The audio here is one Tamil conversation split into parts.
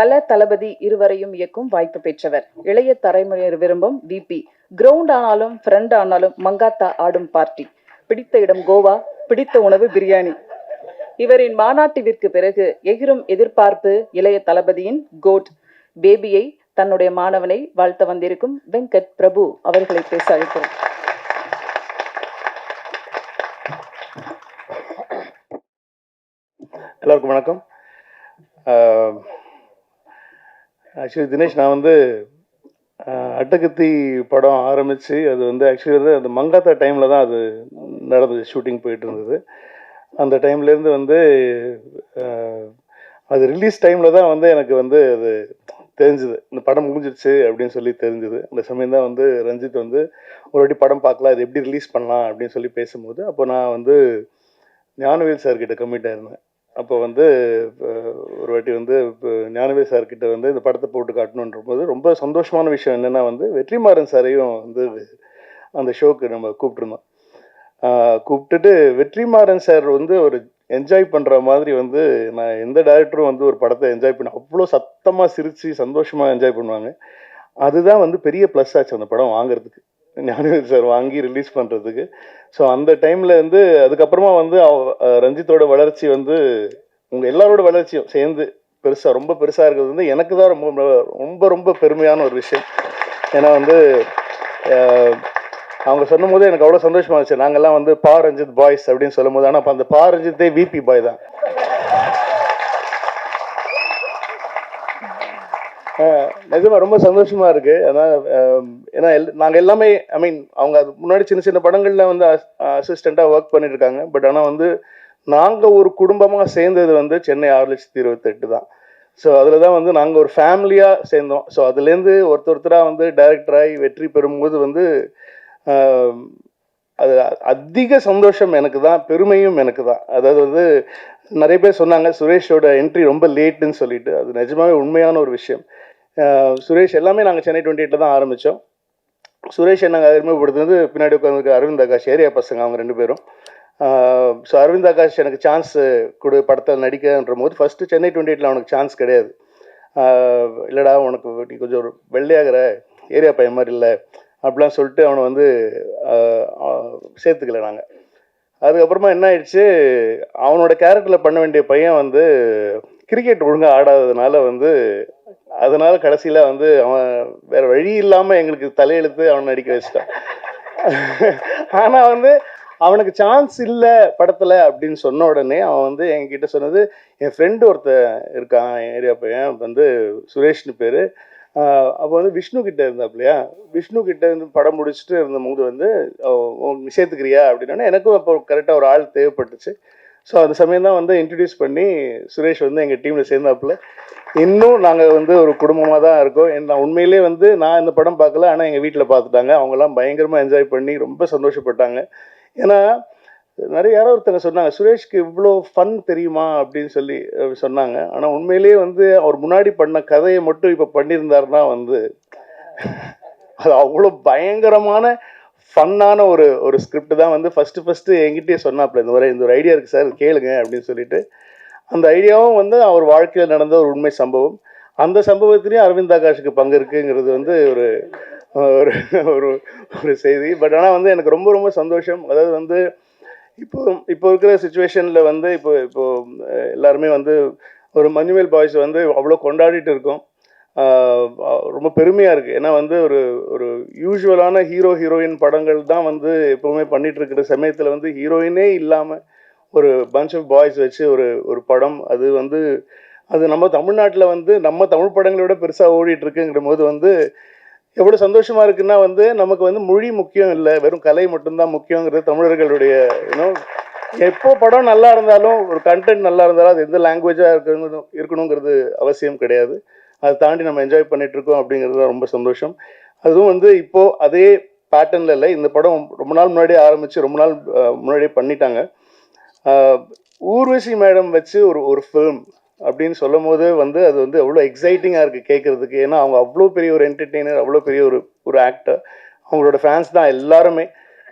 தல தளபதி இருவரையும் இயக்கும் வாய்ப்பு பெற்றவர். இளைய தலைமுறையினர் விரும்பும் விபி கிரவுண்ட் ஆனாலும் ஃப்ரெண்ட் ஆனாலும் மங்காத்தா ஆடும் பார்ட்டி பிடித்த இடம் கோவா பிடித்த உணவு பிரியாணி. இவரின் மாநாட்டிற்கு பிறகு எகிரும் எதிர்பார்ப்பு இளைய தளபதியின் கோட் பேபியை தன்னுடைய மாணவனை வாழ்த்த வந்திருக்கும் வெங்கட் பிரபு அவர்களை பேச அழைக்கிறோம். எல்லோருக்கும் வணக்கம். ஆக்சுவலி தினேஷ் நான் வந்து அட்டகத்தி படம் ஆரம்பித்து அது வந்து ஆக்சுவலி வந்து அந்த மங்காத்தா டைமில் தான் அது நடந்தது ஷூட்டிங் போயிட்டு இருந்தது. அந்த டைம்லேருந்து வந்து அது ரிலீஸ் டைமில் தான் வந்து எனக்கு வந்து அது தெரிஞ்சுது. இந்த படம் முடிஞ்சிருச்சு அப்படின்னு சொல்லி தெரிஞ்சுது. அந்த சமயம் தான் வந்து ரஞ்சித் வந்து ஒரு வாட்டி படம் பார்க்கலாம் அது எப்படி ரிலீஸ் பண்ணலாம் அப்படின்னு சொல்லி பேசும்போது அப்போ நான் வந்து ஞானவேல் சார் கிட்ட கமிட் ஆயிருந்தேன். அப்போ வந்து ஒரு வாட்டி வந்து இப்போ ஞானவே சார் வந்து இந்த படத்தை போட்டு காட்டணுன்ற போது ரொம்ப சந்தோஷமான விஷயம் என்னென்னா வந்து வெற்றிமாறன் சாரையும் வந்து அந்த ஷோக்கு நம்ம கூப்பிட்ருந்தோம் கூப்பிட்டுட்டு வெற்றிமாறன் சார் வந்து ஒரு என்ஜாய் பண்ணுற மாதிரி வந்து நான் எந்த டேரக்டரும் வந்து ஒரு படத்தை என்ஜாய் பண்ண அவ்வளோ சத்தமாக சிரித்து சந்தோஷமாக என்ஜாய் பண்ணுவாங்க. அதுதான் வந்து பெரிய ப்ளஸ் ஆச்சு அந்த படம் வாங்குறதுக்கு. ஞானவேல் சார் வாங்கி ரிலீஸ் பண்ணுறதுக்கு ஸோ அந்த டைமில் வந்து அதுக்கப்புறமா வந்து அவ- ரஞ்சித்தோட வளர்ச்சி வந்து உங்கள் எல்லாரோட வளர்ச்சியும் சேர்ந்து பெருசாக ரொம்ப பெருசாக இருக்கிறது வந்து எனக்கு தான் ரொம்ப ரொம்ப- ரொம்ப பெருமையான ஒரு விஷயம். ஏன்னா வந்து அவங்க சொல்லும் போது எனக்கு அவ்வளோ சந்தோஷமாக இருந்துச்சு. நாங்கள்லாம் வந்து பா ரஞ்சித் பாய்ஸ் அப்படின்னு சொல்லும் போது ஆனால் அந்த பா ரஞ்சித்தே விபி பாய் தான். நிஜமா ரொம்ப சந்தோஷமா இருக்கு. அதான் ஏன்னா எல்- நாங்க எல்லாமே ஐ மீன் அவங்க அது முன்னாடி சின்ன சின்ன படங்கள்ல வந்து அசிஸ்டண்டா ஒர்க் பண்ணிட்டு இருக்காங்க பட் ஆனா வந்து நாங்க ஒரு குடும்பமா சேர்ந்தது வந்து சென்னை ஆறு லட்சத்தி இருபத்தெட்டு தான். ஸோ அதில் தான் வந்து நாங்கள் ஒரு ஃபேமிலியாக சேர்ந்தோம். ஸோ அதுலேருந்து ஒருத்தர் ஒருத்தராக வந்து டைரக்டராகி வெற்றி பெறும்போது வந்து அது அதிக சந்தோஷம் எனக்கு தான் பெருமையும் எனக்கு தான். அதாவது வந்து நிறைய பேர் சொன்னாங்க சுரேஷோட என்ட்ரி ரொம்ப லேட்டுன்னு சொல்லிட்டு. அது நிஜமாவே உண்மையான ஒரு விஷயம். சுரேஷ் எல்லாமே நாங்கள் சென்னை டுவெண்ட்டி எயிட்டில் தான் ஆரம்பித்தோம் சுரேஷ் நாங்கள் அறிமுகப்படுத்துனது பின்னாடி உட்காந்துருக்க அரவிந்த் ஆகாஷ் ஏரியா பசங்க அவங்க ரெண்டு பேரும். ஸோ அரவிந்த் ஆகாஷ் எனக்கு சான்ஸ் கொடு படத்தில் நடிக்கன்ற போது ஃபஸ்ட்டு சென்னை டுவெண்ட்டி எயிட்டில் அவனுக்கு சான்ஸ் கிடையாது. இல்லைடா உனக்கு நீ கொஞ்சம் ஒரு வெள்ளையாகிற ஏரியா பையன் மாதிரி இல்லை அப்படிலாம் சொல்லிட்டு அவனை வந்து சேர்த்துக்கல நாங்கள் அதுக்கப்புறமா என்ன ஆயிடுச்சு அவனோட கேரக்டரில் பண்ண வேண்டிய பையன் வந்து கிரிக்கெட் ஒழுங்காக ஆடாததுனால வந்து அதனால கடைசியில் வந்து அவன் வேற வழி இல்லாமல் எங்களுக்கு தலையெழுத்து அவனை நடிக்க வச்சிட்டான். ஆனால் வந்து அவனுக்கு சான்ஸ் இல்லை படத்தில் அப்படின்னு சொன்ன உடனே அவன் வந்து என்கிட்ட சொன்னது என் ஃப்ரெண்டு ஒருத்தன் இருக்கான் என் ஏரியா பையன் வந்து சுரேஷ்னு பேர். அப்போ வந்து விஷ்ணு கிட்ட இருந்தாப்லையா? விஷ்ணு கிட்ட இருந்து படம் முடிச்சுட்டு இருந்தபோது வந்து சேர்த்துக்கிறியா? அப்படின்னா எனக்கும் அப்போ கரெக்டாக ஒரு ஆள் தேவைப்பட்டுச்சு. ஸோ அந்த சமயம் தான் வந்து இன்ட்ரடியூஸ் பண்ணி சுரேஷ் வந்து எங்கள் டீமில் சேர்ந்தாப்புல. இன்னும் நாங்கள் வந்து ஒரு குடும்பமாக தான் இருக்கோம். என் நான் உண்மையிலே வந்து நான் இந்த படம் பார்க்கல. ஆனால் எங்கள் வீட்டில் பார்த்துட்டாங்க. அவங்கெல்லாம் பயங்கரமாக என்ஜாய் பண்ணி ரொம்ப சந்தோஷப்பட்டாங்க. ஏன்னா நிறைய யாரோ ஒருத்தங்க சொன்னாங்க சுரேஷ்க்கு இவ்வளோ ஃபன் தெரியுமா? அப்படின்னு சொல்லி சொன்னாங்க. ஆனால் உண்மையிலேயே வந்து அவர் முன்னாடி பண்ண கதையை மட்டும் இப்போ பண்ணியிருந்தாருன்னா வந்து அது அவ்வளோ பயங்கரமான ஃபன்னான ஒரு ஒரு ஸ்கிரிப்ட் தான் வந்து ஃபஸ்ட்டு ஃபஸ்ட்டு என்கிட்டயே சொன்னாப்புல இந்த ஒரு இந்த ஒரு ஐடியா இருக்குது சார் கேளுங்க அப்படின்னு சொல்லிட்டு. அந்த ஐடியாவும் வந்து அவர் வாழ்க்கையில் நடந்த ஒரு உண்மை சம்பவம். அந்த சம்பவத்திலையும் அரவிந்த் ஆகாஷுக்கு பங்கு இருக்குங்கிறது வந்து ஒரு ஒரு ஒரு ஒரு செய்தி. பட் ஆனால் வந்து எனக்கு ரொம்ப ரொம்ப சந்தோஷம். அதாவது வந்து இப்போ இப்போ இருக்கிற சுச்சுவேஷனில் வந்து இப்போ இப்போ எல்லாருமே வந்து ஒரு மஞ்சுமேல் பாய்ஸ் வந்து அவ்வளோ கொண்டாடிட்டு இருக்கோம். ரொம்ப பெருமையாக இருக்குது ஏன்னா வந்து ஒரு ஒரு யூஸ்வலான ஹீரோ ஹீரோயின் படங்கள் தான் வந்து எப்போவுமே பண்ணிகிட்டு இருக்கிற சமயத்தில் வந்து ஹீரோயினே இல்லாமல் ஒரு பஞ்ச் ஆஃப் பாய்ஸ் வச்சு ஒரு ஒரு படம். அது வந்து அது நம்ம தமிழ்நாட்டில் வந்து நம்ம தமிழ் படங்களை விட பெருசாக ஓடிட்டுருக்குங்கிற போது வந்து எவ்வளோ சந்தோஷமாக இருக்குன்னா வந்து நமக்கு வந்து மொழி முக்கியம் இல்லை. வெறும் கலை மட்டும்தான் முக்கியங்கிறது தமிழர்களுடைய இன்னும் எப்போ படம் நல்லா இருந்தாலும் ஒரு கண்டென்ட் நல்லா இருந்தாலும் அது எந்த லாங்குவேஜாக இருக்கணும் இருக்கணுங்கிறது அவசியம் கிடையாது. அதை தாண்டி நம்ம என்ஜாய் பண்ணிகிட்ருக்கோம் இருக்கோம் அப்படிங்கிறது தான் ரொம்ப சந்தோஷம். அதுவும் வந்து இப்போ அதே பேட்டர்னில் இல்லை. இந்த படம் ரொம்ப நாள் முன்னாடியே ஆரம்பித்து ரொம்ப நாள் முன்னாடியே பண்ணிட்டாங்க. ஊர்வசி மேடம் வச்சு ஒரு ஒரு ஃபிலிம் அப்படின்னு சொல்லும் போது வந்து அது வந்து அவ்வளோ எக்ஸைட்டிங்காக இருக்குது கேட்குறதுக்கு ஏன்னா அவங்க அவ்வளோ பெரிய ஒரு என்டர்டெய்னர் அவ்வளோ பெரிய ஒரு ஒரு ஆக்டர் அவங்களோட ஃபேன்ஸ் தான் எல்லாருமே.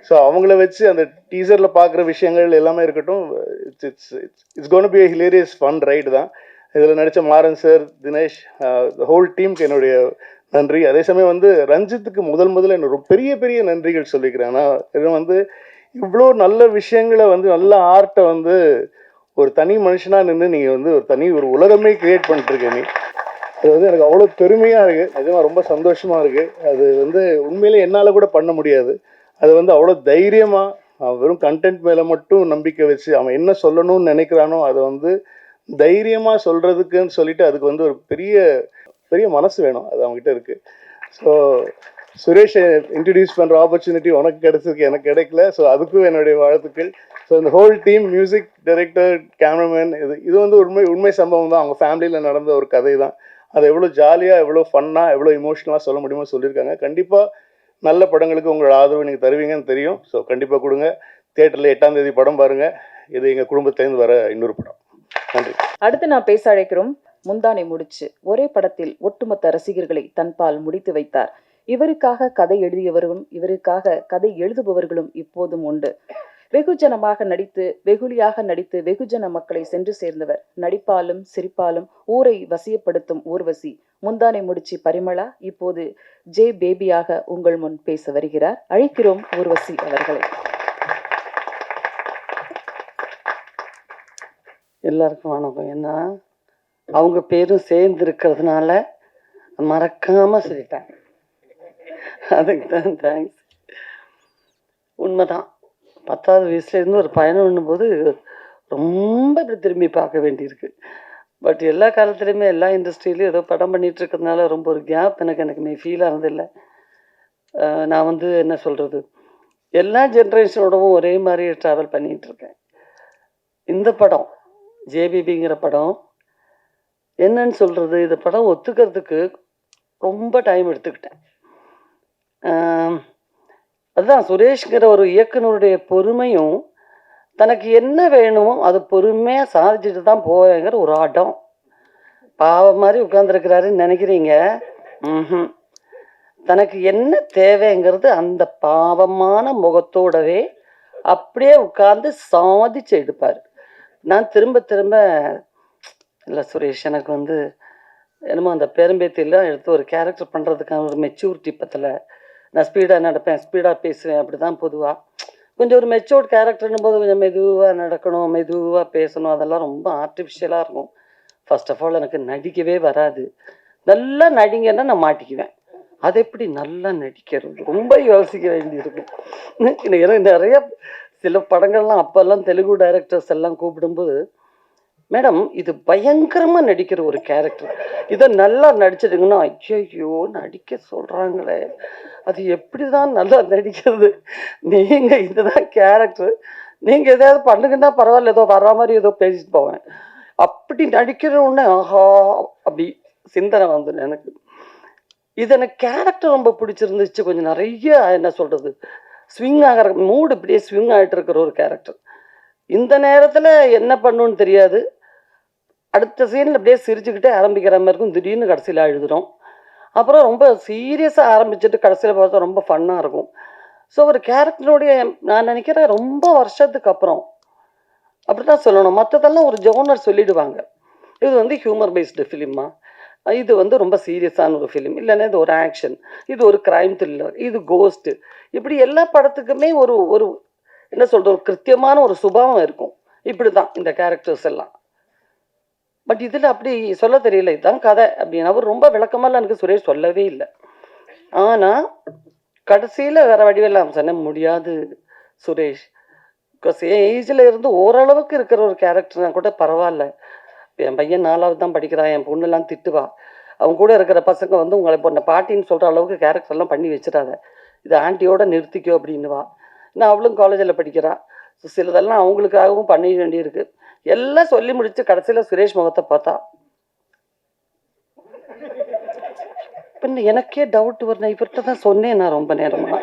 ஸோ அவங்கள வச்சு அந்த டீசரில் பார்க்குற விஷயங்கள் எல்லாமே இருக்கட்டும் it's it's it's gonna be hilarious fun ride தான். இதில் நடித்த மாறன் சார் தினேஷ் ஹோல் டீமுக்கு என்னுடைய நன்றி. அதே சமயம் வந்து ரஞ்சித்துக்கு முதல் முதல்ல என்னோட பெரிய பெரிய நன்றிகள் சொல்லிக்கிறேன். ஆனால் இது வந்து இவ்வளோ நல்ல விஷயங்களை வந்து நல்ல ஆர்ட்டை வந்து ஒரு தனி மனுஷனாக நின்று நீங்கள் வந்து ஒரு தனி ஒரு உலகமே கிரியேட் பண்ணிட்டுருக்க நீ. அது வந்து எனக்கு அவ்வளோ பெருமையாக இருக்குது நிஜமாக ரொம்ப சந்தோஷமாக இருக்குது அது வந்து உண்மையிலே என்னால் கூட பண்ண முடியாது. அது வந்து அவ்வளோ தைரியமாக வெறும் கண்டென்ட் மேலே மட்டும் நம்பிக்கை வச்சு அவன் என்ன சொல்லணும்னு நினைக்கிறானோ அதை வந்து தைரியமாக சொல்கிறதுக்குன்னு சொல்லிட்டு அதுக்கு வந்து ஒரு பெரிய பெரிய மனசு வேணும். அது அவங்ககிட்ட இருக்குது ஸோ சுரேஷை இன்ட்ரடியூஸ் பண்ணுற ஆப்பர்ச்சுனிட்டி உனக்கு கிடைச்சிருக்கு எனக்கு கிடைக்கல. ஸோ அதுக்கும் என்னுடைய வாழ்த்துக்கள். ஸோ இந்த whole team music director cameraman இது இது வந்து உண்மை உண்மை சம்பவம் தான். அவங்க ஃபேமிலியில் நடந்த ஒரு கதை தான் அதை எவ்வளோ ஜாலியாக எவ்வளோ ஃபன்னாக எவ்வளோ இமோஷனலாக சொல்ல முடியுமோ சொல்லியிருக்காங்க. கண்டிப்பாக நல்ல படங்களுக்கு உங்களோட ஆதரவு நீங்கள் தருவீங்கன்னு தெரியும். ஸோ கண்டிப்பாக கொடுங்க. தேட்டரில் எட்டாம் தேதி படம் பாருங்கள் இது எங்கள் குடும்பத்துலேருந்து வர இன்னொரு படம். நன்றி. அடுத்து நான் பேச அழைக்கிறோம். முந்தானை முடிச்சு. ஒரே படத்தில் ஒட்டுமொத்த ரசிகர்களை தன்பால் முடித்து வைத்தார். இவருக்காக கதை எழுதியவர்களும் இவருக்காக கதை எழுதுபவர்களும் இப்போதும் உண்டு. வெகுஜனமாக நடித்து வெகுளியாக நடித்து வெகுஜன மக்களை சென்று சேர்ந்தவர். நடிப்பாலும் சிரிப்பாலும் ஊரை வசியப்படுத்தும் ஊர்வசி. முந்தானை முடிச்சு பரிமளா இப்போது ஜே பேபியாக உங்கள் முன் பேச வருகிறார். அழைக்கிறோம் ஊர்வசி அவர்களை. எல்லாருக்கும் வணக்கம். ஏன்னா அவங்க பேரும் சேர்ந்து இருக்கிறதுனால மறக்காம சொல்லிட்டாங்க அதுக்கு தான் தேங்க்ஸ் உண்மைதான். பத்தாவது வயசுலேருந்து ஒரு பயணம் பண்ணும்போது ரொம்ப இப்படி திரும்பி பார்க்க வேண்டியிருக்கு. பட் எல்லா காலத்துலேயுமே எல்லா இண்டஸ்ட்ரியிலையும் ஏதோ படம் பண்ணிட்டு இருக்கிறதுனால ரொம்ப ஒரு கேப் எனக்கு எனக்கு ஃபீல் ஆனதில்லை நான் வந்து என்ன சொல்கிறது எல்லா ஜென்ரேஷனோடவும் ஒரே மாதிரி ட்ராவல் பண்ணிகிட்டு இருக்கேன். இந்த படம் ஜேபிபிங்கிற படம் என்னன்னு சொல்கிறது இந்த படம் ஒத்துக்கிறதுக்கு ரொம்ப டைம் எடுத்துக்கிட்டேன். அதுதான் சுரேஷ்ங்கிற ஒரு இயக்குனருடைய பொறுமையும் தனக்கு என்ன வேணுமோ அது பொறுமையாக சாதிச்சுட்டு தான் போவேங்கிற ஒரு ஆட்டம். பாவம் மாதிரி உட்காந்துருக்கிறாருன்னு நினைக்கிறீங்க? ம்ஹும். தனக்கு என்ன தேவைங்கிறது அந்த பாவமான முகத்தோடவே அப்படியே உட்கார்ந்து சாதிச்சு எடுப்பார். நான் திரும்ப திரும்ப இல்லை சுரேஷ் எனக்கு வந்து என்னமோ அந்த பெரும்பேத்திலாம் எடுத்து ஒரு கேரக்டர் பண்ணுறதுக்கான ஒரு மெச்சூரிட்டி பத்தில். நான் ஸ்பீடாக நடப்பேன் ஸ்பீடாக பேசுவேன் அப்படி தான் பொதுவாக கொஞ்சம் ஒரு மெச்சோர்ட் கேரக்டர்னும் போது கொஞ்சம் மெதுவாக நடக்கணும் மெதுவாக பேசணும் அதெல்லாம் ரொம்ப ஆர்டிஃபிஷியலாக இருக்கும். ஃபர்ஸ்ட் ஆஃப் ஆல் எனக்கு நடிக்கவே வராது. நல்லா நடிங்கன்னா நான் மாட்டிக்குவேன். அது எப்படி நல்லா நடிக்கிறது? ரொம்ப யோசிக்க வேண்டியிருக்கும் எனக்கு நிறைய சில படங்கள்லாம் அப்போல்லாம் தெலுங்கு டைரக்டர்ஸ் எல்லாம் கூப்பிடும்போது மேடம் இது பயங்கரமாக நடிக்கிற ஒரு கேரக்டர் இதை நல்லா நடிச்சிடுங்கன்னா ஐயோ நடிக்க சொல்கிறாங்களே அது எப்படி தான் நல்லா நடிக்கிறது? நீங்கள் இதுதான் கேரக்டர் நீங்கள் எதாவது பண்ணுங்கன்னா பரவாயில்ல ஏதோ வர்ற மாதிரி ஏதோ பேசிட்டு போவேன். அப்படி நடிக்கிற உடனே ஆஹா அப்படி சிந்தனை வந்து எனக்கு. இது எனக்கு கேரக்டர் ரொம்ப பிடிச்சிருந்துச்சு. கொஞ்சம் நிறைய என்ன சொல்கிறது ஸ்விங் ஆகிற மூடு இப்படியே ஸ்விங் ஆகிட்டு இருக்கிற ஒரு கேரக்டர் இந்த நேரத்தில் என்ன பண்ணுன்னு தெரியாது. அடுத்த சீனில் அப்படியே சிரிச்சுக்கிட்டே ஆரம்பிக்கிற மாதிரி இருக்கும். திடீர்னு கடைசியில் எழுதுகிறோம் அப்புறம் ரொம்ப சீரியஸாக ஆரம்பிச்சுட்டு கடைசியில் பார்த்தா ரொம்ப ஃபன்னாக இருக்கும். ஸோ ஒரு கேரக்டருடைய நான் நினைக்கிறேன் ரொம்ப வருஷத்துக்கு அப்புறம் அப்படி தான் சொல்லணும். மற்றதெல்லாம் ஒரு ஜோனர் சொல்லிடுவாங்க. இது வந்து ஹியூமர் பேஸ்டு ஃபிலிமா இது வந்து ரொம்ப சீரியஸான ஒரு ஃபிலிம் இல்லைன்னா இது ஒரு ஆக்ஷன் இது ஒரு கிரைம் த்ரில்லர் இது கோஸ்ட்டு இப்படி எல்லா படத்துக்குமே ஒரு ஒரு என்ன சொல்கிறது ஒரு கிருத்தியமான ஒரு சுபாவம் இருக்கும். இப்படி தான் இந்த கேரக்டர்ஸ் எல்லாம். பட் இதில் அப்படி சொல்ல தெரியல. இதுதான் கதை. அப்படின்னு அவர் ரொம்ப விளக்கமெல்லாம் எனக்கு சுரேஷ் சொல்லவே இல்லை. ஆனால் கடைசியில் வேறு வடிவெல்லாம் சொன்ன முடியாது சுரேஷ். பிகாஸ் ஏஜில் இருந்து ஓரளவுக்கு இருக்கிற ஒரு கேரக்டர்னா கூட பரவாயில்ல. என் பையன் நாலாவது தான் படிக்கிறான் என் பொண்ணுலாம் திட்டுவா. அவங்க கூட இருக்கிற பசங்க வந்து உங்களை இப்போ இந்த பாட்டின்னு சொல்கிற அளவுக்கு கேரக்டர் எல்லாம் பண்ணி வச்சிடாத. இது ஆண்டியோட நிறுத்திக்கோ அப்படின்னுவா. நான் அவளும் காலேஜில் படிக்கிறாள் சிலதெல்லாம் அவங்களுக்காகவும் பண்ண வேண்டியிருக்கு. எல்லாம் சொல்லி முடிச்சு கடைசியில் சுரேஷ் முகத்தை பார்த்தா பின்ன எனக்கே டவுட் வரணும் இவர்கிட்ட தான் சொன்னேன் நான் ரொம்ப நேரமா.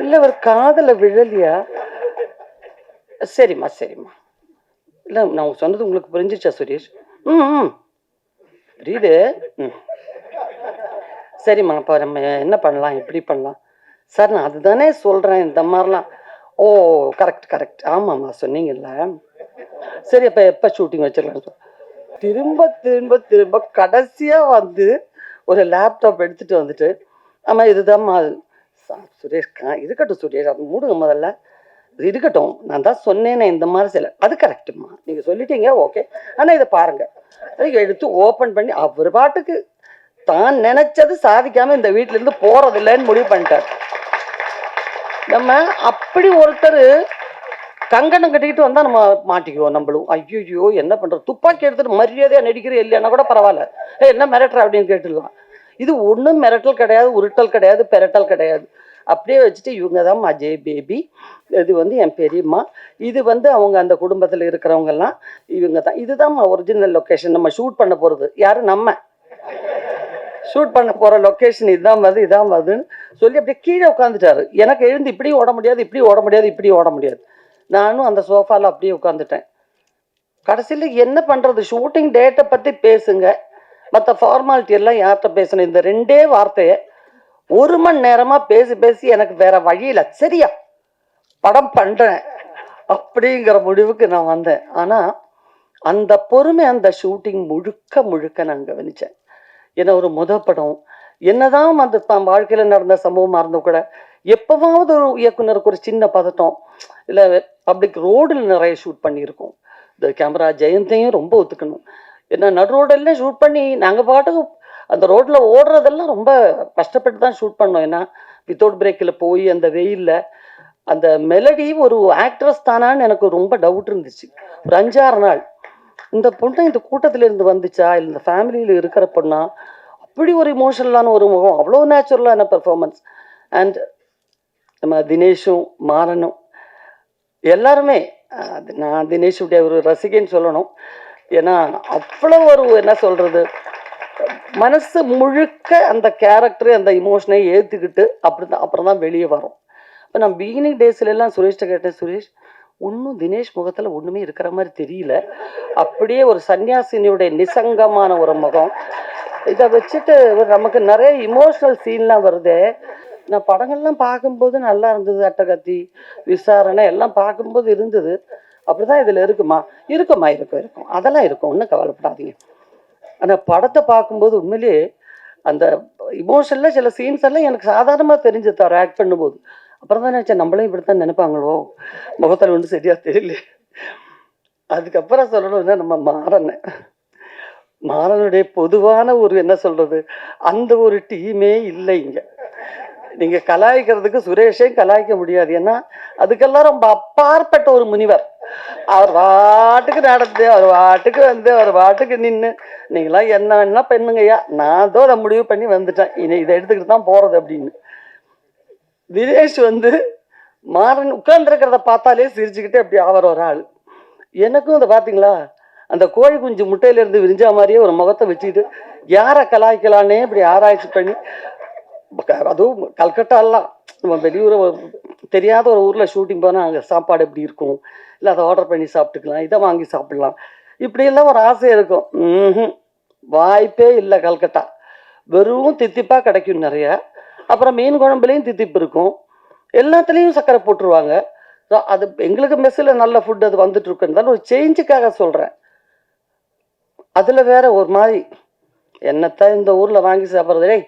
இல்லை அவர் காதல விழலியா? சரிம்மா சரிம்மா. இல்லை நான் சொன்னது உங்களுக்கு புரிஞ்சிச்சா சுரேஷ்? ம் ம். புரியுது? ம். சரிம்மா அப்போ நம்ம என்ன பண்ணலாம்? எப்படி பண்ணலாம்? சார் நான் அதுதானே சொல்கிறேன் இந்த மாதிரிலாம். ஓ கரெக்ட் கரெக்ட் ஆமாம்மா சொன்னீங்கல்ல. சரி அப்போ எப்போ ஷூட்டிங் வச்சிடலாம் திரும்ப திரும்ப திரும்ப கடைசியாக வந்து ஒரு லேப்டாப் எடுத்துகிட்டு வந்துட்டு ஆமாம் இதுதான்மா சுரேஷ் கா- இருக்கட்டும் சுரேஷ் அது மூடுங்க முதல்ல. இது இருக்கட்டும் நான் தான் சொன்னேனே இந்த மாதிரி சில அது கரெக்டுமா நீங்கள் சொல்லிட்டீங்க ஓகே ஆனால் இதை பாருங்கள் எடுத்து ஓப்பன் பண்ணி அவர் பாட்டுக்கு தான் நினச்சது சாதிக்காமல் இந்த வீட்டிலேருந்து போகிறதில்லைன்னு முடிவு பண்ணிட்டார். நம்ம அப்படி ஒருத்தர் கங்கணம் கட்டிக்கிட்டு வந்தால் நம்ம மாட்டிக்குவோம் நம்மளும். ஐயோ என்ன பண்ணுறது துப்பாக்கி எடுத்துட்டு மரியாதையாக நடிக்கிறே இல்லைன்னா கூட பரவாயில்ல. ஏ என்ன மிரட்டுற அப்படின்னு கேட்டுடலாம். இது ஒன்றும் மிரட்டல் கிடையாது உருட்டல் கிடையாது பெரட்டல் கிடையாது. அப்படியே வச்சுட்டு இவங்க தான் அஜய் பேபி இது வந்து என் பெரியம்மா. இது வந்து அவங்க அந்த குடும்பத்தில் இருக்கிறவங்கெல்லாம் இவங்க தான். இதுதான் ஒரிஜினல் லொக்கேஷன் நம்ம ஷூட் பண்ண போகிறது யார்? நம்ம. ஷூட் பண்ண போகிற லொக்கேஷன் இதான் வருது இதான் வருதுன்னு சொல்லி அப்படியே கீழே உட்காந்துட்டாரு எனக்கு எழுந்து இப்படியும் ஓட முடியாது இப்படி ஓட முடியாது இப்படி ஓட முடியாது. நானும் அந்த சோஃபாவில் அப்படியே உட்காந்துட்டேன் கடைசியில் என்ன பண்ணுறது ஷூட்டிங் டேட்டை பற்றி பேசுங்க. மற்ற ஃபார்மாலிட்டி எல்லாம் யார்கிட்ட பேசணும்? இந்த ரெண்டே வார்த்தையை ஒரு மணி நேரமாக பேசி பேசி எனக்கு வேற வழியில சரியா? படம் பண்ணுறேன் அப்படிங்கிற முடிவுக்கு நான் வந்தேன். ஆனால் அந்த பொறுமை அந்த ஷூட்டிங் முழுக்க முழுக்க நான் கவனித்தேன் ஏன்னா ஒரு முத படம். என்னதான் அந்த தான் வாழ்க்கையில நடந்த சம்பவமா இருந்தும் கூட எப்பவாவது ஒரு இயக்குனருக்கு ஒரு சின்ன பதட்டம் இல்ல பப்ளிக் ரோடில் நிறைய ஷூட் பண்ணியிருக்கோம். இந்த கேமரா ஜெயந்தையும் ரொம்ப ஒத்துக்கணும். ஏன்னா நடு ரோடெல்லாம் ஷூட் பண்ணி நாங்க பாட்டுக்கு அந்த ரோட்ல ஓடுறதெல்லாம் ரொம்ப கஷ்டப்பட்டு தான் ஷூட் பண்ணோம். ஏன்னா வித்தவுட் பிரேக்கில் போய் அந்த வெயிலில் அந்த மெலடி ஒரு ஆக்ட்ரஸ் தானான்னு எனக்கு ரொம்ப டவுட் இருந்துச்சு. ஒரு அஞ்சாறு நாள். இந்த பொண்ணு இந்த கூட்டத்துல இருந்து வந்துச்சா? இல்லை இந்த ஃபேமிலியில் இருக்கிற பொண்ணா? அப்படி ஒரு இமோஷனலான ஒரு முகம். அவ்வளோ நேச்சுரலான பெர்ஃபார்மன்ஸ் அண்ட் நம்ம தினேஷும் மாறனும். எல்லாருமே நான் தினேஷுடைய ஒரு ரசிகைன்னு சொல்லணும். ஏன்னா அவ்வளோ ஒரு என்ன சொல்றது? மனசு முழுக்க அந்த கேரக்டர் அந்த இமோஷனை ஏற்றுக்கிட்டு அப்படி தான் அப்புறம் தான் வெளியே வரும். இப்போ நான் பிகினிங் டேஸ்ல எல்லாம் சுரேஷ்ட கேட்டேன் சுரேஷ் ஒன்றும் தினேஷ் முகத்தில் ஒன்றுமே இருக்கிற மாதிரி தெரியல. அப்படியே ஒரு சன்னியாசினியுடைய நிசங்கமான ஒரு முகம். இதை வச்சுட்டு ஒரு நமக்கு நிறைய இமோஷனல் சீன்லாம் வருதே. நான் படங்கள்லாம் பார்க்கும்போது நல்லா இருந்தது அட்டகத்தி விசாரணை எல்லாம் பார்க்கும்போது இருந்தது. அப்படிதான் இதில் இருக்குமா? இருக்குமா? இருக்கும் இருக்கும். அதெல்லாம் இருக்கும். ஒன்றும் கவலைப்படாதீங்க. ஆனால் படத்தை பார்க்கும்போது உண்மையிலேயே அந்த இமோஷனில் சில சீன்ஸ் எல்லாம் எனக்கு சாதாரணமாக தெரிஞ்சு தர ஆக்ட் பண்ணும்போது. அப்புறம் தான் நினச்சேன் நம்மளும் இப்படி தான் நினைப்பாங்களோ? முகத்தில் ஒன்றும் சரியாக தெரியல. அதுக்கப்புறம் சொல்லணும்னா நம்ம மாறன. மாறனுடைய பொதுவான ஒரு என்ன சொல்கிறது அந்த ஒரு டீமே இல்லை இங்கே. நீங்கள் கலாய்க்கிறதுக்கு சுரேஷையும் கலாய்க்க முடியாது. ஏன்னா அதுக்கெல்லாம் ரொம்ப அப்பாற்பட்ட ஒரு முனிவர். அவர் வாட்டுக்கு நடந்து அவர் வாட்டுக்கு வந்து அவர் வாட்டுக்கு நின்று நீங்களாம் என்ன வேணா பண்ணுங்கய்யா? நான் தான் அதை முடிவு பண்ணி வந்துட்டேன். இனி இதை எடுத்துக்கிட்டு தான் போகிறது அப்படின்னு. தினேஷ் வந்து மாறன் உட்கார்ந்துருக்கிறத பார்த்தாலே சிரிச்சுக்கிட்டு அப்படி ஆவற ஒரு ஆள். எனக்கும் அதை பார்த்தீங்களா அந்த கோழி குஞ்சு முட்டையிலேருந்து விரிஞ்சா மாதிரியே ஒரு முகத்தை வச்சுக்கிட்டு யாரை கலாய்க்கலான்னே இப்படி ஆராய்ச்சி பண்ணி க- அதுவும் கல்கட்டாலாம் நம்ம வெளியூர் தெரியாத ஒரு ஊரில் ஷூட்டிங் போனால் அங்கே சாப்பாடு எப்படி இருக்கும்? இல்லை அதை ஆர்டர் பண்ணி சாப்பிட்டுக்கலாம் இதை வாங்கி சாப்பிடலாம். இப்படியெல்லாம் ஒரு ஆசை இருக்கும். வாய்ப்பே இல்லை கல்கட்டா. வெறும் தித்திப்பாக கிடைக்கும் நிறைய. அப்புறம் மீன் குழம்புலையும் தித்திப்பு இருக்கும். எல்லாத்துலேயும் சர்க்கரை போட்டுருவாங்க. ஸோ அது எங்களுக்கு மெஸ்ஸில் நல்ல ஃபுட் அது வந்துட்டு இருக்குன்னு ஒரு சேஞ்சுக்காக சொல்கிறேன் அதில் வேற ஒரு மாதிரி என்னத்தான் இந்த ஊரில் வாங்கி சாப்பிட்றதே?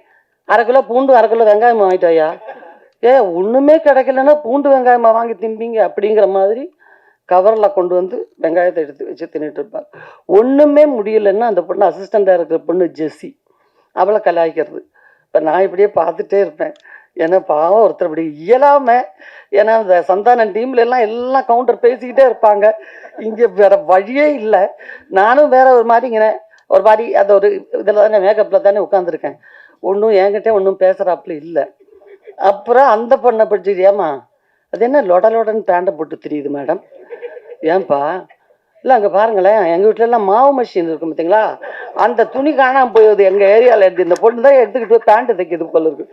அரை கிலோ பூண்டு அரை கிலோ வெங்காயம் வாங்கிட்டாயா ஏ ஒன்றுமே கிடைக்கலன்னா பூண்டு வெங்காயமா வாங்கி திம்பிங்க அப்படிங்கிற மாதிரி கவரில் கொண்டு வந்து வெங்காயத்தை எடுத்து வச்சு தின்னுட்டு இருப்பாங்க. ஒன்றுமே முடியலன்னா அந்த பொண்ணு அசிஸ்டண்ட்டாக இருக்கிற பொண்ணு ஜெஸ்ஸி. அவளை கலாய்க்கிறது. நான் இப்படியே பார்த்துட்டே இருப்பேன். ஏன்னா பாவம் ஒருத்தர் இப்படி இயலாம ஏன்னா அந்த சந்தானம் டீம்ல எல்லாம் எல்லாம் கவுண்டர் பேசிக்கிட்டே இருப்பாங்க. இங்கே வேற வழியே இல்லை. நானும் வேற ஒரு மாதிரிங்கிறேன் ஒரு மாதிரி அந்த ஒரு இதில் தானே மேக்கப்பில் தானே உட்காந்துருக்கேன் ஒன்றும் என்கிட்ட ஒன்றும் பேசுகிறாப்புல இல்லை. அப்புறம் அந்த பொண்ணை பிடிச்சிட்டு அது என்ன லொட லொடன்னு பேண்டை போட்டு தெரியுது மேடம் ஏன்பா இல்லை அங்கே பாருங்களேன். எங்கள் வீட்டிலலாம் மாவு மிஷின் இருக்கும் பார்த்தீங்களா அந்த துணி காணாமல் போயிடுது. எங்கள் ஏரியாவில் எடுத்து இந்த பொண்ணு தான் எடுத்துக்கிட்டு போய் தைக்கிது போல இருக்கு.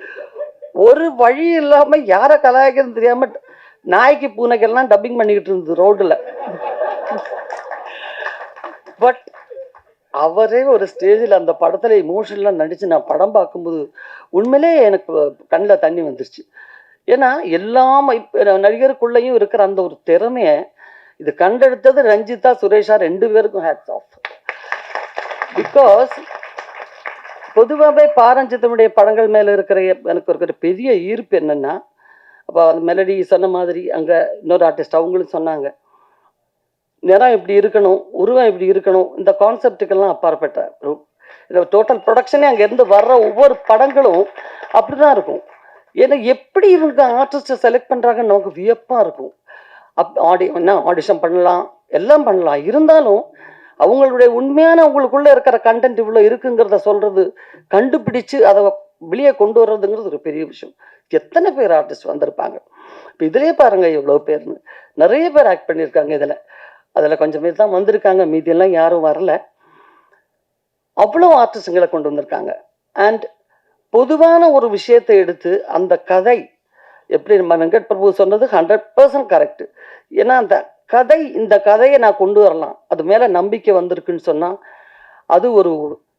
ஒரு வழி இல்லாமல் யாரை கலாய்க்கிறதுன்னு தெரியாமல் நாய்க்கு பூனைக்கெல்லாம் டப்பிங் பண்ணிக்கிட்டு இருந்தது ரோட்டில் பட் அவரே ஒரு ஸ்டேஜில் அந்த படத்தில் இமோஷனலாக நடித்து நான் படம் பார்க்கும்போது உண்மையிலே எனக்கு கண்ணில் தண்ணி வந்துருச்சு. ஏன்னா எல்லாம் இப்போ நடிகருக்குள்ளேயும் இருக்கிற அந்த ஒரு திறமையை இது கண்டெடுத்தது ரஞ்சிதா சுரேஷா ரெண்டு பேருக்கும் ஹேட்ஸ் ஆஃப் பிகாஸ் பொதுவாகவே பாரஞ்சித்தனுடைய படங்கள் மேலே இருக்கிற எனக்கு இருக்கிற பெரிய ஈர்ப்பு என்னென்னா அப்போ அந்த மெலடி சொன்ன மாதிரி அங்கே இன்னொரு ஆர்டிஸ்ட் அவங்களும் சொன்னாங்க நிறம் இப்படி இருக்கணும் உருவம் இப்படி இருக்கணும் இந்த கான்செப்டுக்கெல்லாம் அப்பாற்பட்ட ஒரு- இந்த டோட்டல் ப்ரொடக்ஷனே அங்கேருந்து வர்ற ஒவ்வொரு படங்களும் அப்படி தான் இருக்கும். ஏன்னா எப்படி இவங்க ஆர்டிஸ்ட்டை செலக்ட் பண்ணுறாங்கன்னு நமக்கு வியப்பாக இருக்கும். அப் ஆடி என்ன ஆடிஷன் பண்ணலாம். எல்லாம் பண்ணலாம். இருந்தாலும் அவங்களுடைய உண்மையான அவங்களுக்குள்ளே இருக்கிற கண்டென்ட் இவ்வளோ இருக்குங்கிறத சொல்கிறது கண்டுபிடிச்சு அதை வெளியே கொண்டு வர்றதுங்கிறது ஒரு பெரிய விஷயம். எத்தனை பேர் ஆர்டிஸ்ட் வந்திருப்பாங்க? இப்போ இதுலயே பாருங்க எவ்வளோ பேர்னு. நிறைய பேர் ஆக்ட் பண்ணியிருக்காங்க இதில். அதில் கொஞ்சம் பேர் தான் வந்திருக்காங்க. மீதியெல்லாம் யாரும் வரல. அவ்வளோ ஆர்டிஸ்டுங்களை கொண்டு வந்திருக்காங்க. அண்ட் பொதுவான ஒரு விஷயத்தை எடுத்து அந்த கதை எப்படி நம்ம வெங்கட் பிரபு சொன்னது ஹண்ட்ரட் பர்சன்ட் கரெக்ட் ஏன்னா அந்த கதை இந்த கதையை நான் கொண்டு வரலாம். அது மேலே நம்பிக்கை வந்திருக்குன்னு சொன்னால் அது ஒரு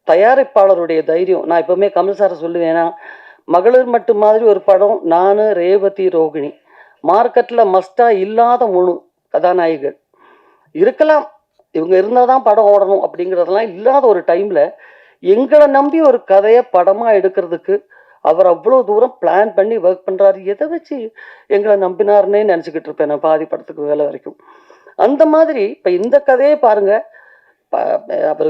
தயாரிப்பாளருடைய தைரியம். நான் எப்போவுமே கமல் சாரை சொல்லுவேன்னா மகளிர் மட்டும் மாதிரி ஒரு படம் நான் ரேவதி ரோகிணி. மார்க்கெட்டில் மஸ்டாக இல்லாத மூணு கதாநாயகிகள் இருக்கலாம் இவங்க இருந்தால் தான் படம் ஓடணும் அப்படிங்கிறதெல்லாம் இல்லாத ஒரு டைமில் எங்களை நம்பி ஒரு கதையை படமாக எடுக்கிறதுக்கு அவர் அவ்வளோ தூரம் பிளான் பண்ணி ஒர்க் பண்ணுறாரு எதை வச்சு எங்களை நம்பினாருன்னே நினச்சிக்கிட்டு இருப்பேன் நான் பாதி படத்துக்கு வேலை வரைக்கும். அந்த மாதிரி இப்போ இந்த கதையை பாருங்க. அவர்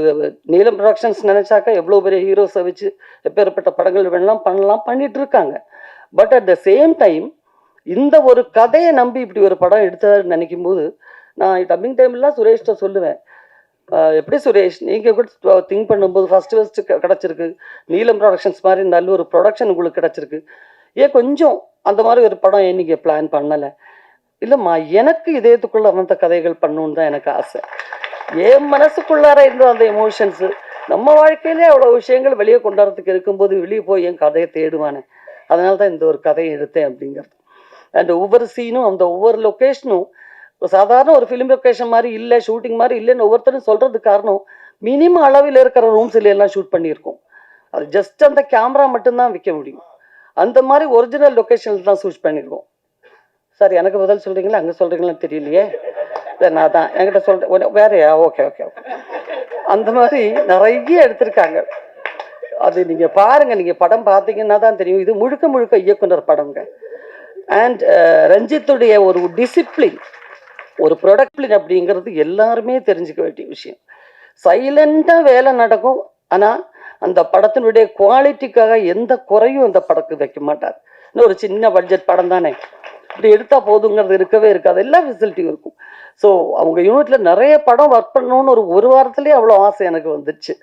நீலம் ப்ரொடக்ஷன்ஸ் நினைச்சாக்கா எவ்வளோ பெரிய ஹீரோஸை வச்சு எப்பேற்பட்ட படங்கள் வேணலாம் பண்ணலாம் பண்ணிட்டு இருக்காங்க. But at the same time இந்த ஒரு கதையை நம்பி இப்படி ஒரு படம் எடுத்தாருன்னு நினைக்கும் போது நான் டப்பிங் டைம்லாம் சுரேஷ்ட சொல்லுவேன். எப்படி சுரேஷ்? நீங்கள் கூட திங்க் பண்ணும்போது ஃபஸ்ட்டு ஃபஸ்ட்டு கிடச்சிருக்கு. நீலம் ப்ரொடக்ஷன்ஸ் மாதிரி நல்ல ஒரு ப்ரொடக்ஷன் உங்களுக்கு கிடச்சிருக்கு. ஏன் கொஞ்சம் அந்த மாதிரி ஒரு படம் ஏன் நீங்கள் பிளான் பண்ணலை? இல்லைம்மா எனக்கு இதயத்துக்குள்ள அந்த கதைகள் பண்ணணுன்னு தான் எனக்கு ஆசை. என் மனசுக்குள்ளார இருந்த அந்த எமோஷன்ஸு நம்ம வாழ்க்கையிலே அவ்வளோ விஷயங்கள் வெளியே கொண்டாடுறதுக்கு இருக்கும்போது வெளியே போய் என் கதையை தேடுவானே. அதனால தான் இந்த ஒரு கதையை எடுத்தேன் அப்படிங்கிறது. அண்ட் ஒவ்வொரு சீனும் அந்த ஒவ்வொரு லொக்கேஷனும் சாதாரண ஒரு ஃபிலிம் லொக்கேஷன் மாதிரி இல்லை ஷூட்டிங் மாதிரி இல்லைன்னு ஒவ்வொருத்தரும் சொல்கிறதுக்கு காரணம் மினிமம் அளவில் இருக்கிற ரூம்ஸில் எல்லாம் ஷூட் பண்ணியிருக்கோம். அது ஜஸ்ட் அந்த கேமரா மட்டும்தான் விற்க முடியும். அந்த மாதிரி ஒரிஜினல் லொக்கேஷனில் தான் ஷூட் பண்ணியிருக்கோம். சார் எனக்கு பதில் சொல்கிறீங்களா அங்கே சொல்கிறீங்களான்னு தெரியலையே. இல்லை நான் தான். என்கிட்ட சொல்கிறேன் வேறையா? ஓகே ஓகே ஓகே அந்த மாதிரி நிறைய எடுத்திருக்காங்க. அது நீங்கள் பாருங்கள் நீங்கள் படம் பார்த்தீங்கன்னா தான் தெரியும். இது முழுக்க முழுக்க இயக்குனர் படங்க. அண்ட் ரஞ்சித்துடைய ஒரு டிசிப்ளின் ஒரு ப்ரொடக்ட் அப்படிங்கிறது எல்லாருமே தெரிஞ்சுக்க வேண்டிய விஷயம். சைலண்டாக வேலை நடக்கும். ஆனால் அந்த படத்தினுடைய குவாலிட்டிக்காக எந்த குறையும் அந்த படத்துக்கு வைக்க மாட்டார். இன்னும் ஒரு சின்ன பட்ஜெட் படம் தானே. இப்படி எடுத்தா போதுங்கிறது இருக்கவே இருக்காது. எல்லா ஃபெசிலிட்டியும் இருக்கும். ஸோ அவங்க யூனிட்ல நிறைய படம் ஒர்க் பண்ணணும்னு ஒரு ஒரு வாரத்துலேயே அவ்வளோ ஆசை எனக்கு வந்துடுச்சு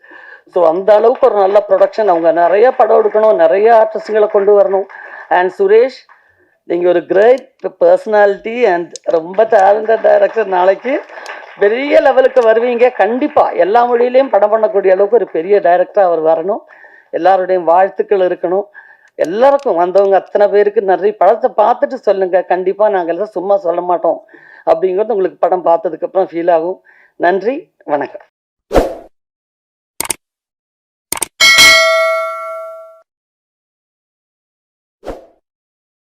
ஸோ அந்த அளவுக்கு ஒரு நல்ல ப்ரொடக்ஷன் அவங்க நிறைய படம் எடுக்கணும். நிறைய ஆர்டிஸ்டுங்களை கொண்டு வரணும். அண்ட் சுரேஷ் நீங்கள் ஒரு கிரேட் பர்சனாலிட்டி அண்ட் ரொம்ப டேலண்டட் டைரக்டர் நாளைக்கு பெரிய லெவலுக்கு வருவீங்க. கண்டிப்பாக எல்லா மொழியிலையும் படம் பண்ணக்கூடிய அளவுக்கு ஒரு பெரிய டைரக்டர் அவர் வரணும். எல்லாருடையும் வாழ்த்துக்கள் இருக்கணும். எல்லாருக்கும் வந்தவங்க அத்தனை பேருக்கு நிறைய படத்தை பார்த்துட்டு சொல்லுங்கள் கண்டிப்பாக நாங்கள் எல்லாம் சும்மா சொல்ல மாட்டோம். அப்படிங்கிறது உங்களுக்கு படம் பார்த்ததுக்கப்புறம் ஃபீல் ஆகும். நன்றி. வணக்கம்.